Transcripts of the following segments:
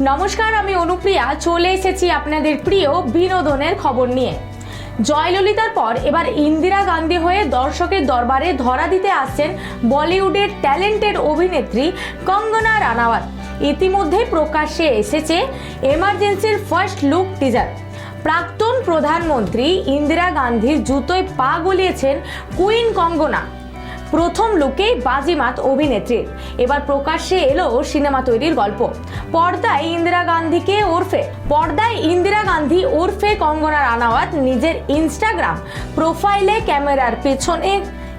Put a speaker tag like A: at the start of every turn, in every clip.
A: নমস্কার, আমি অনুপ্রিয়া। চলে এসেছি আপনাদের প্রিয় বিনোদনের খবর নিয়ে। জয়ললিতার পর এবার ইন্দিরা গান্ধী হয়ে দর্শকের দরবারে ধরা দিতে আসছেন বলিউডের ট্যালেন্টেড অভিনেত্রী কঙ্গনা রানাওয়াত। ইতিমধ্যে প্রকাশ্যে এসেছে এমার্জেন্সির ফার্স্ট লুক টিজার। প্রাক্তন প্রধানমন্ত্রী ইন্দিরা গান্ধীর জুতোয় পা গলিয়েছেন কুইন কঙ্গনা। প্রথম লুকেই বাজিমাত অভিনেত্রীর এবার প্রকাশ্যে এলো সিনেমা তৈরির গল্প। পর্দায় ইন্দিরা গান্ধীকে ওরফে, পর্দায় ইন্দিরা গান্ধী ওরফে কঙ্গনা রানাওয়াত নিজের ইনস্টাগ্রাম প্রোফাইলে ক্যামেরার পেছনে,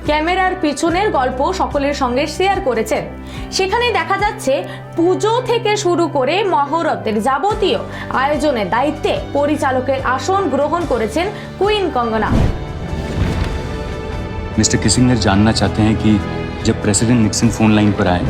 A: ক্যামেরার পিছনের গল্প সকলের সঙ্গে শেয়ার করেছেন। সেখানে দেখা যাচ্ছে, পুজো থেকে শুরু করে মহরতের যাবতীয় আয়োজনের দায়িত্বে পরিচালকের আসন গ্রহণ করেছেন কুইন কঙ্গনা।
B: मिस्टर किसिंगर जानना चाहते हैं कि जब प्रेसिडेंट निक्सन फोन लाइन पर आए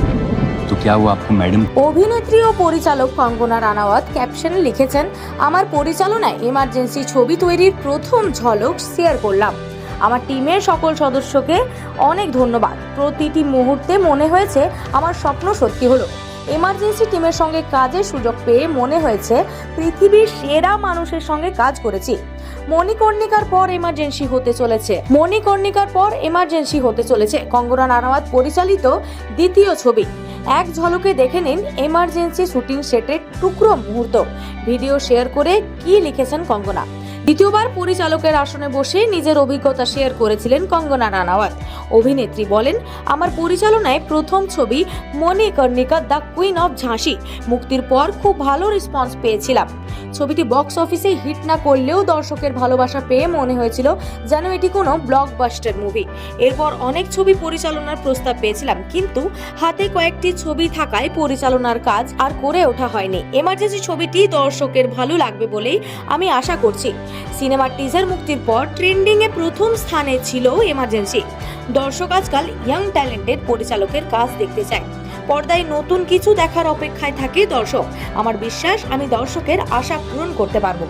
B: तो क्या वो आपको मैडम
A: অভিনেত্রী ও পরিচালক কঙ্গনা রানাওয়াত ক্যাপশনে লিখেছেন আমার পরিচালনায় এমার্জেন্সি ছবি তৈরির প্রথম ঝলক শেয়ার করলাম আমার টিমের সকল সদস্যকে অনেক ধন্যবাদ প্রতিটি মুহূর্তে মনে হয়েছে আমার স্বপ্ন সত্যি হলো এমার্জেন্সি টিমের সঙ্গে কাজের সুযোগ পেয়ে মনে হয়েছে পৃথিবীর সেরা মানুষের সঙ্গে কাজ করেছি মণিকর্ণিকার পর এমার্জেন্সি হতে চলেছে। মণিকর্ণিকার পর এমার্জেন্সি হতে চলেছে। কঙ্গনা রানাওয়াত পরিচালিত দ্বিতীয় ছবি। এক ঝলকে দেখে নিন এমার্জেন্সি শুটিং সেটের টুকরো মুহূর্ত। ভিডিও শেয়ার করে কি লিখেছেন কঙ্গনা দ্বিতীয়বার পরিচালকের আসনে বসে নিজের অভিজ্ঞতা শেয়ার করেছিলেন কঙ্গনা রানাওয়াত। অভিনেত্রী বলেন, আমার পরিচালনায় প্রথম ছবি মণিকর্ণিকা দ্য কুইন অফ ঝাঁসি। মুক্তির পর খুব ভালো রেসপন্স পেয়েছিলাম। ছবিটি বক্স অফিসে হিট না করলেও দর্শকের ভালোবাসা পেয়ে মনে হয়েছিল যেন এটি কোনো ব্লকবাস্টার মুভি। এরপর অনেক ছবি পরিচালনার প্রস্তাব পেয়েছিলাম, কিন্তু হাতে কয়েকটি ছবি থাকায় পরিচালনার কাজ আর করে ওঠা হয়নি। এমার্জেন্সি ছবিটি দর্শকের ভালো লাগবে বলেই আমি আশা করছি। সিনেমার টিজার মুক্তির পর ট্রেন্ডিং এ প্রথম স্থানে ছিল এমার্জেন্সি দর্শক আজকাল ইয়াং ট্যালেন্টেড পরিচালকের কাজ দেখতে চায়। পর্দায় নতুন কিছু দেখার অপেক্ষায় থাকে দর্শক। আমার বিশ্বাস, আমি দর্শকের আশা পূরণ করতে পারব।